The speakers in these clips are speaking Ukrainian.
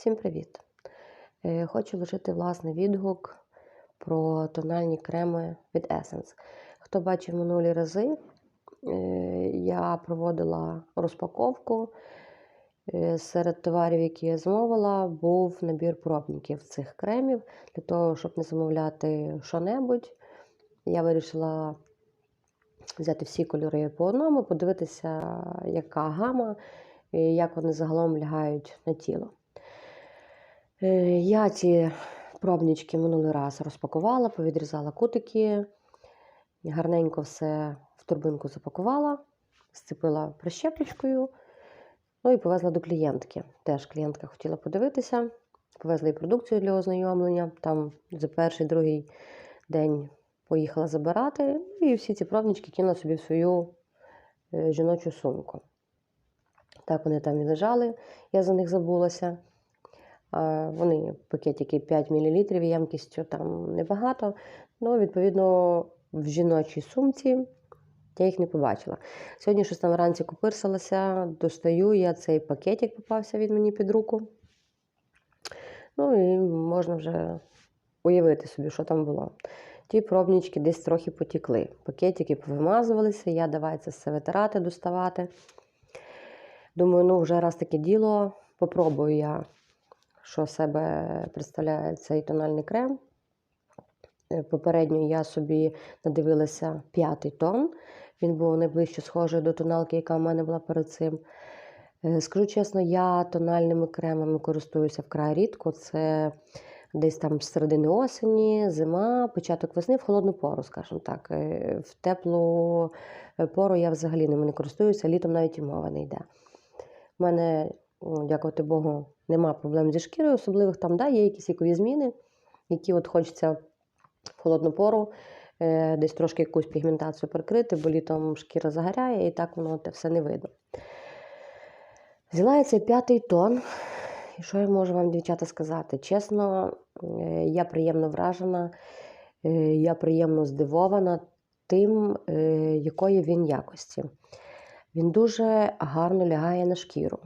Всім привіт! Е, Хочу лишити власний відгук про тональні креми від Essence. Хто бачив минулі рази, е, я проводила розпаковку. Е, Серед товарів, які я замовила, був набір пробників цих кремів. Для того, щоб не замовляти що-небудь, я вирішила взяти всі кольори по одному, подивитися, яка гама, і як вони загалом лягають на тіло. Е, Я ці пробнички минулий раз розпакувала, повідрізала кутики, гарненько все в турбинку запакувала, сцепила прищепочкою, ну і повезла до клієнтки. Теж клієнтка хотіла подивитися, повезла їй продукцію для ознайомлення. Там за перший другий день поїхала забирати, і всі ці пробнички кинула собі в свою е, жіночу сумку. Так вони там і лежали, я за них забулася. А, Вони пакетики 5 мл ємкістю там небагато. Ну, відповідно, в жіночій сумці я їх не побачила. Сьогодні щось там вранці купирсалася, достаю я цей пакетик, попався він мені під руку. Ну і можна вже уявити собі, що там було. Ті пробнички десь трохи потікли. Пакетики повимазувалися, я давай це все витирати, доставати. Думаю, ну вже раз таке діло, попробую я що себе представляє цей тональний крем. Е, Попередньо я собі надивилася п'ятий тон. Він був найближче схожий до тоналки, яка в мене була перед цим. Е, Скажу чесно, я тональними кремами користуюся вкрай рідко. Це десь там з середини осені, зима, початок весни, в холодну пору, скажімо так. Е, В теплу пору я взагалі ними не користуюся, літом навіть і мова не йде. У мене, дякувати Богу, нема проблем зі шкірою, особливих там да, є якісь вікові зміни, які от хочеться в холодну пору е, десь трошки якусь пігментацію прикрити, бо літом шкіра загоряє і так воно те все не видно. Взяла я цей п'ятий тон. І що я можу вам, дівчата, сказати? Чесно, е, я приємно вражена, е, я приємно здивована тим, е, якої він якості. Він дуже гарно лягає на шкіру,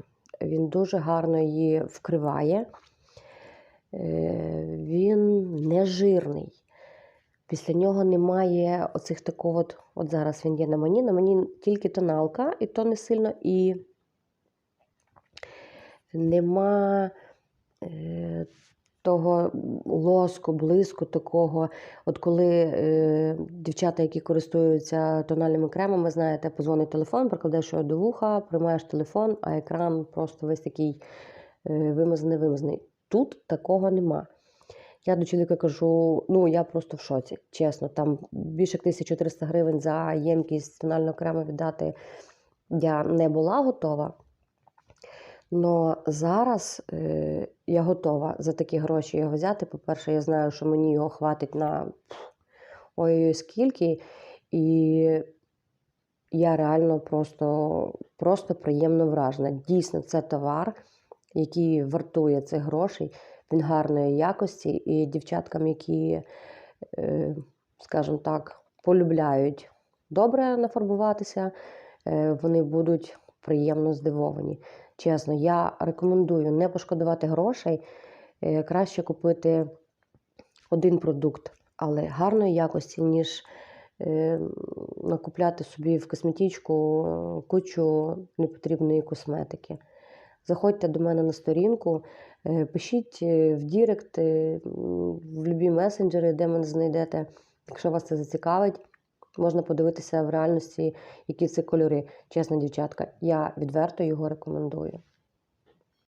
він дуже гарно її вкриває, Е, він не жирний. Після нього немає оцих такого, от, от зараз він є на мені, на мені тільки тоналка, і то не сильно, і нема е, того лоску, блиску такого. От коли е, дівчата, які користуються тональними кремами, знаєте, позвонить телефон, прикладаєш його до вуха, приймаєш телефон, а екран просто весь такий е, вимазаний, вимазаний. Тут такого нема. Я до чоловіка кажу, ну я просто в шоці. Чесно, там більше як 1300 гривень за ємкість тонального крему віддати я не була готова. Но зараз е, я готова за такі гроші його взяти. По-перше, я знаю, що мені його хватить на ой-ой скільки. І я реально просто, просто приємно вражена. Дійсно, це товар, який вартує цих грошей. Він гарної якості, і дівчаткам, які, е, скажімо так, полюбляють добре нафарбуватися, е, вони будуть приємно здивовані. Чесно, я рекомендую не пошкодувати грошей, е, краще купити один продукт, але гарної якості, ніж е, накупляти собі в косметичку е, кучу непотрібної косметики. Заходьте до мене на сторінку, пишіть в Дірект, в любі месенджери, де мене знайдете. Якщо вас це зацікавить, можна подивитися в реальності, які це кольори. Чесно, дівчатка, я відверто його рекомендую.